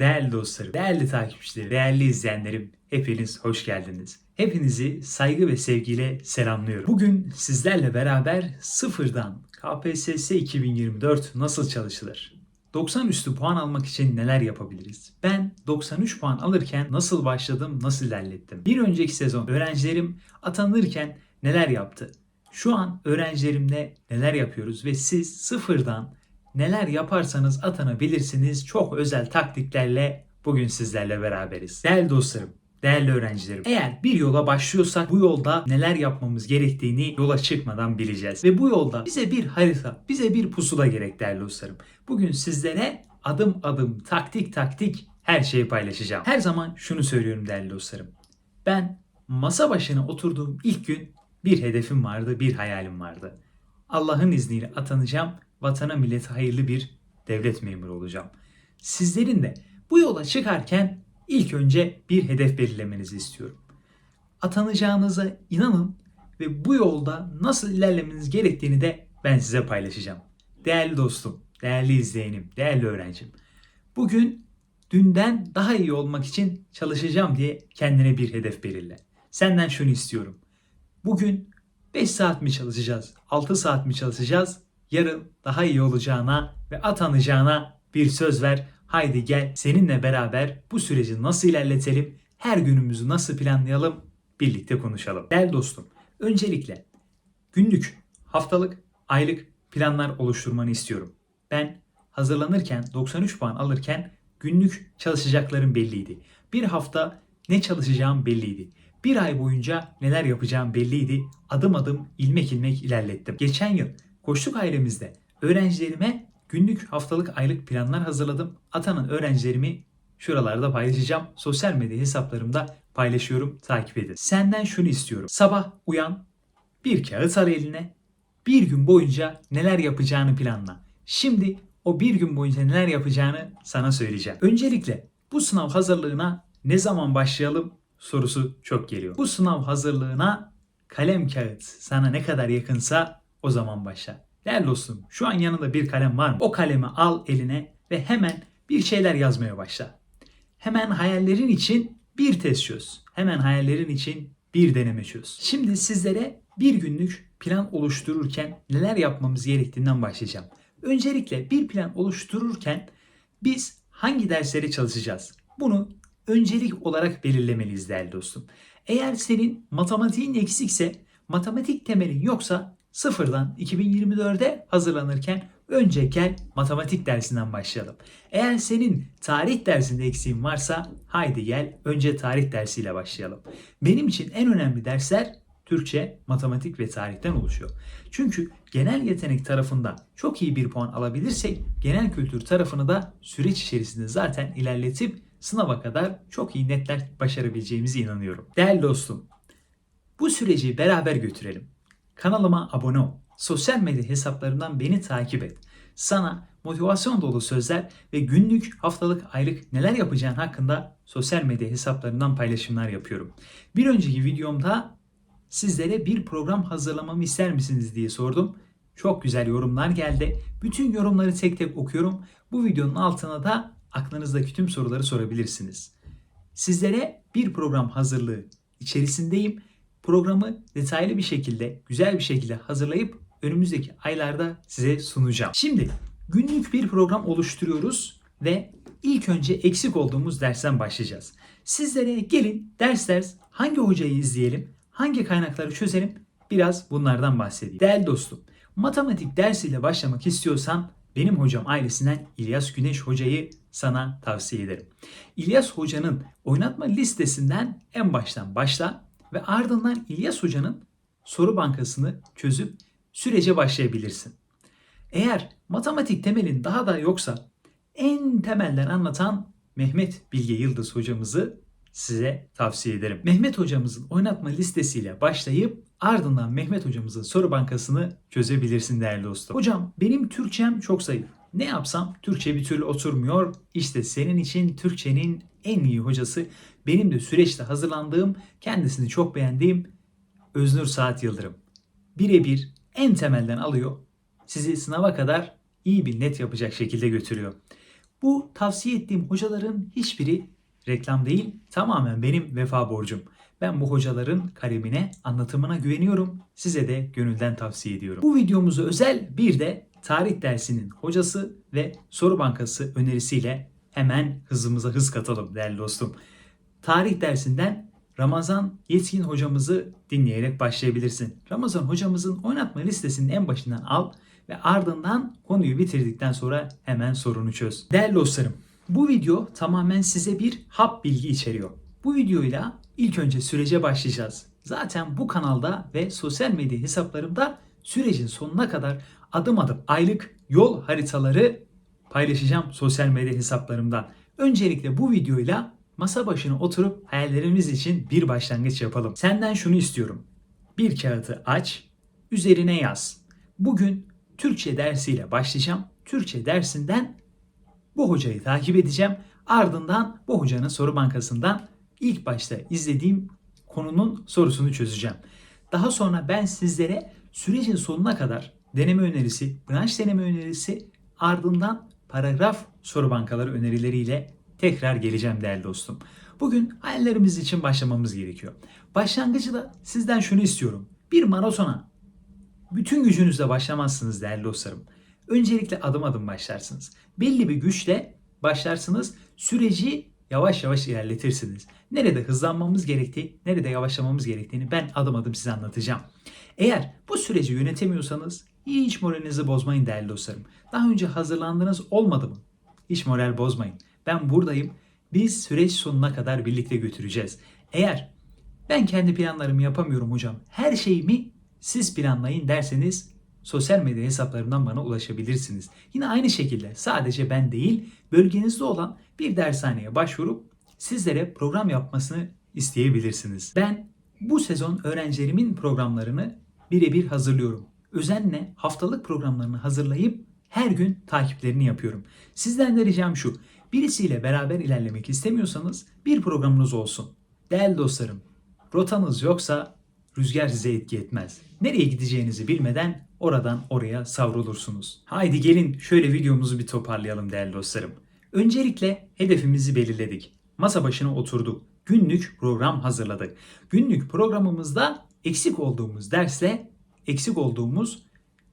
Değerli dostlarım, değerli takipçilerim, değerli izleyenlerim, hepiniz hoş geldiniz. Hepinizi saygı ve sevgiyle selamlıyorum. Bugün sizlerle beraber sıfırdan KPSS 2024 nasıl çalışılır? 90 üstü puan almak için neler yapabiliriz? Ben 93 puan alırken nasıl başladım, nasıl ilerlettim? Bir önceki sezon öğrencilerim atanırken neler yaptı? Şu an öğrencilerimle neler yapıyoruz ve siz sıfırdan neler yaparsanız atanabilirsiniz. Çok özel taktiklerle bugün sizlerle beraberiz. Değerli dostlarım, değerli öğrencilerim. Eğer bir yola başlıyorsak bu yolda neler yapmamız gerektiğini yola çıkmadan bileceğiz. Ve bu yolda bize bir harita, bize bir pusula gerek değerli dostlarım. Bugün sizlere adım adım, taktik taktik her şeyi paylaşacağım. Her zaman şunu söylüyorum değerli dostlarım. Ben masa başına oturduğum ilk gün bir hedefim vardı, bir hayalim vardı. Allah'ın izniyle atanacağım, vatana millete hayırlı bir devlet memuru olacağım. Sizlerin de bu yola çıkarken ilk önce bir hedef belirlemenizi istiyorum. Atanacağınıza inanın ve bu yolda nasıl ilerlemeniz gerektiğini de ben size paylaşacağım. Değerli dostum, değerli izleyenim, değerli öğrencim. Bugün dünden daha iyi olmak için çalışacağım diye kendine bir hedef belirle. Senden şunu istiyorum. Bugün 5 saat mi çalışacağız, 6 saat mi çalışacağız? Yarın daha iyi olacağına ve atanacağına bir söz ver. Haydi gel seninle beraber bu süreci nasıl ilerletelim, her günümüzü nasıl planlayalım birlikte konuşalım. Değerli dostum, öncelikle günlük, haftalık, aylık planlar oluşturmanı istiyorum. Ben hazırlanırken 93 puan alırken günlük çalışacaklarım belliydi. Bir hafta ne çalışacağım belliydi. Bir ay boyunca neler yapacağım belliydi. Adım adım ilmek ilmek ilerlettim. Geçen yıl koçluk ailemizde öğrencilerime günlük, haftalık, aylık planlar hazırladım. Atanan öğrencilerimi şuralarda paylaşacağım. Sosyal medya hesaplarımda paylaşıyorum. Takip edin. Senden şunu istiyorum. Sabah uyan, bir kağıt al eline. Bir gün boyunca neler yapacağını planla. Şimdi o bir gün boyunca neler yapacağını sana söyleyeceğim. Öncelikle bu sınav hazırlığına ne zaman başlayalım sorusu çok geliyor. Bu sınav hazırlığına kalem kağıt sana ne kadar yakınsa o zaman başla. Değerli dostum şu an yanında bir kalem var mı? O kalemi al eline ve hemen bir şeyler yazmaya başla. Hemen hayallerin için bir test çöz. Hemen hayallerin için bir deneme çöz. Şimdi sizlere bir günlük plan oluştururken neler yapmamız gerektiğinden başlayacağım. Öncelikle bir plan oluştururken biz hangi dersleri çalışacağız? Bunu öncelik olarak belirlemeliyiz değerli dostum. Eğer senin matematiğin eksikse, matematik temelin yoksa sıfırdan 2024'e hazırlanırken önce gel matematik dersinden başlayalım. Eğer senin tarih dersinde eksiğin varsa haydi gel önce tarih dersiyle başlayalım. Benim için en önemli dersler Türkçe, matematik ve tarihten oluşuyor. Çünkü genel yetenek tarafında çok iyi bir puan alabilirsek genel kültür tarafını da süreç içerisinde zaten ilerletip sınava kadar çok iyi netler başarabileceğimize inanıyorum. Değerli dostum, bu süreci beraber götürelim. Kanalıma abone ol. Sosyal medya hesaplarından beni takip et. Sana motivasyon dolu sözler ve günlük, haftalık, aylık neler yapacağın hakkında sosyal medya hesaplarından paylaşımlar yapıyorum. Bir önceki videomda sizlere bir program hazırlamamı ister misiniz diye sordum. Çok güzel yorumlar geldi. Bütün yorumları tek tek okuyorum. Bu videonun altına da aklınızdaki tüm soruları sorabilirsiniz. Sizlere bir program hazırlığı içerisindeyim. Programı detaylı bir şekilde, güzel bir şekilde hazırlayıp önümüzdeki aylarda size sunacağım. Şimdi günlük bir program oluşturuyoruz ve ilk önce eksik olduğumuz dersten başlayacağız. Sizlere gelin ders ders hangi hocayı izleyelim, hangi kaynakları çözelim biraz bunlardan bahsedeyim. Değerli dostum, matematik dersiyle başlamak istiyorsan benim hocam ailesinden İlyas Güneş hocayı sana tavsiye ederim. İlyas hocanın oynatma listesinden en baştan başla ve ardından İlyas hocanın soru bankasını çözüp sürece başlayabilirsin. Eğer matematik temelin daha da yoksa en temelden anlatan Mehmet Bilge Yıldız hocamızı size tavsiye ederim. Mehmet hocamızın oynatma listesiyle başlayıp ardından Mehmet hocamızın soru bankasını çözebilirsin değerli dostum. Hocam benim Türkçem çok zayıf. Ne yapsam Türkçe bir türlü oturmuyor. İşte senin için Türkçenin en iyi hocası benim de süreçte hazırlandığım, kendisini çok beğendiğim Öznur Saat Yıldırım. Birebir en temelden alıyor. Sizi sınava kadar iyi bir net yapacak şekilde götürüyor. Bu tavsiye ettiğim hocaların hiçbiri reklam değil, tamamen benim vefa borcum. Ben bu hocaların kalemine, anlatımına güveniyorum. Size de gönülden tavsiye ediyorum. Bu videomuzu özel bir de tarih dersinin hocası ve soru bankası önerisiyle hemen hızımıza hız katalım değerli dostum. Tarih dersinden Ramazan Yetkin hocamızı dinleyerek başlayabilirsin. Ramazan hocamızın oynatma listesinin en başından al ve ardından konuyu bitirdikten sonra hemen sorunu çöz. Değerli dostlarım, bu video tamamen size bir hap bilgi içeriyor. Bu videoyla ilk önce sürece başlayacağız. Zaten bu kanalda ve sosyal medya hesaplarımda sürecin sonuna kadar adım adım aylık yol haritaları paylaşacağım sosyal medya hesaplarımdan. Öncelikle bu videoyla masa başına oturup hayallerimiz için bir başlangıç yapalım. Senden şunu istiyorum. Bir kağıdı aç, üzerine yaz. Bugün Türkçe dersiyle başlayacağım. Türkçe dersinden bu hocayı takip edeceğim. Ardından bu hocanın soru bankasından ilk başta izlediğim konunun sorusunu çözeceğim. Daha sonra ben sizlere sürecin sonuna kadar deneme önerisi, branş deneme önerisi ardından paragraf soru bankaları önerileriyle tekrar geleceğim değerli dostum. Bugün hayallerimiz için başlamamız gerekiyor. Başlangıcı da sizden şunu istiyorum. Bir maratona bütün gücünüzle başlamazsınız değerli dostlarım. Öncelikle adım adım başlarsınız. Belli bir güçle başlarsınız. Süreci yavaş yavaş ilerletirsiniz. Nerede hızlanmamız gerektiği, nerede yavaşlamamız gerektiğini ben adım adım size anlatacağım. Eğer bu süreci yönetemiyorsanız hiç moralinizi bozmayın değerli dostlarım. Daha önce hazırlandınız olmadı mı? Hiç moral bozmayın. Ben buradayım. Biz süreç sonuna kadar birlikte götüreceğiz. Eğer ben kendi planlarımı yapamıyorum hocam. Her şeyimi siz planlayın derseniz sosyal medya hesaplarından bana ulaşabilirsiniz. Yine aynı şekilde sadece ben değil bölgenizde olan bir dershaneye başvurup sizlere program yapmasını isteyebilirsiniz. Ben bu sezon öğrencilerimin programlarını birebir hazırlıyorum. Özenle haftalık programlarını hazırlayıp her gün takiplerini yapıyorum. Sizden de ricam şu. Birisiyle beraber ilerlemek istemiyorsanız bir programınız olsun. Değerli dostlarım, rotanız yoksa rüzgar size etki etmez. Nereye gideceğinizi bilmeden oradan oraya savrulursunuz. Haydi gelin şöyle videomuzu bir toparlayalım değerli dostlarım. Öncelikle hedefimizi belirledik. Masa başına oturduk. Günlük program hazırladık. Günlük programımızda eksik olduğumuz dersle eksik olduğumuz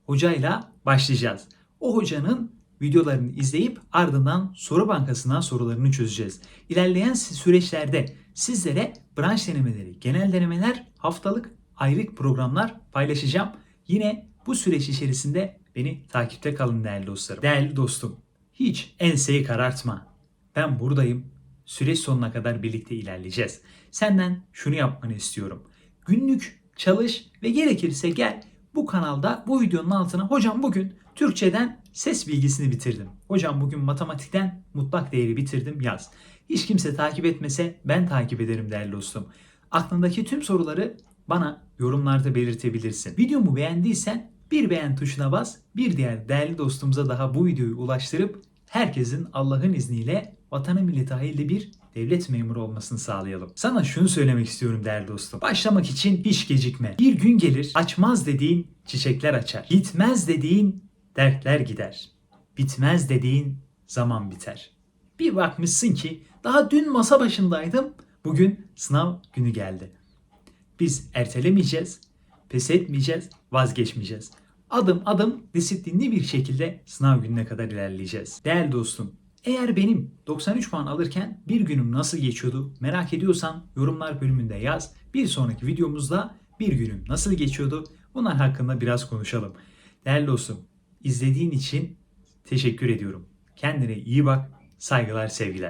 hocayla başlayacağız. O hocanın videolarını izleyip ardından soru bankasından sorularını çözeceğiz. İlerleyen süreçlerde sizlere branş denemeleri, genel denemeler, haftalık ayrık programlar paylaşacağım. Yine bu süreç içerisinde beni takipte kalın değerli dostlarım. Değerli dostum, hiç enseyi karartma. Ben buradayım. Süreç sonuna kadar birlikte ilerleyeceğiz. Senden şunu yapmanı istiyorum. Günlük çalış ve gerekirse gel bu kanalda bu videonun altına hocam bugün Türkçeden ses bilgisini bitirdim. Hocam bugün matematikten mutlak değeri bitirdim yaz. Hiç kimse takip etmese ben takip ederim değerli dostum. Aklındaki tüm soruları bana yorumlarda belirtebilirsin. Videomu beğendiysen bir beğen tuşuna bas. Bir diğer değerli dostumuza daha bu videoyu ulaştırıp herkesin Allah'ın izniyle vatana millete hayırlı bir devlet memuru olmasını sağlayalım. Sana şunu söylemek istiyorum değerli dostum. Başlamak için hiç gecikme. Bir gün gelir açmaz dediğin çiçekler açar. Gitmez dediğin dertler gider. Bitmez dediğin zaman biter. Bir bakmışsın ki daha dün masa başındaydım. Bugün sınav günü geldi. Biz ertelemeyeceğiz, pes etmeyeceğiz, vazgeçmeyeceğiz. Adım adım disiplinli bir şekilde sınav gününe kadar ilerleyeceğiz. Değerli dostum, eğer benim 93 puan alırken bir günüm nasıl geçiyordu merak ediyorsan yorumlar bölümünde yaz. Bir sonraki videomuzda bir günüm nasıl geçiyordu bunlar hakkında biraz konuşalım. Değerli dostum, izlediğin için teşekkür ediyorum. Kendine iyi bak, saygılar, sevgiler.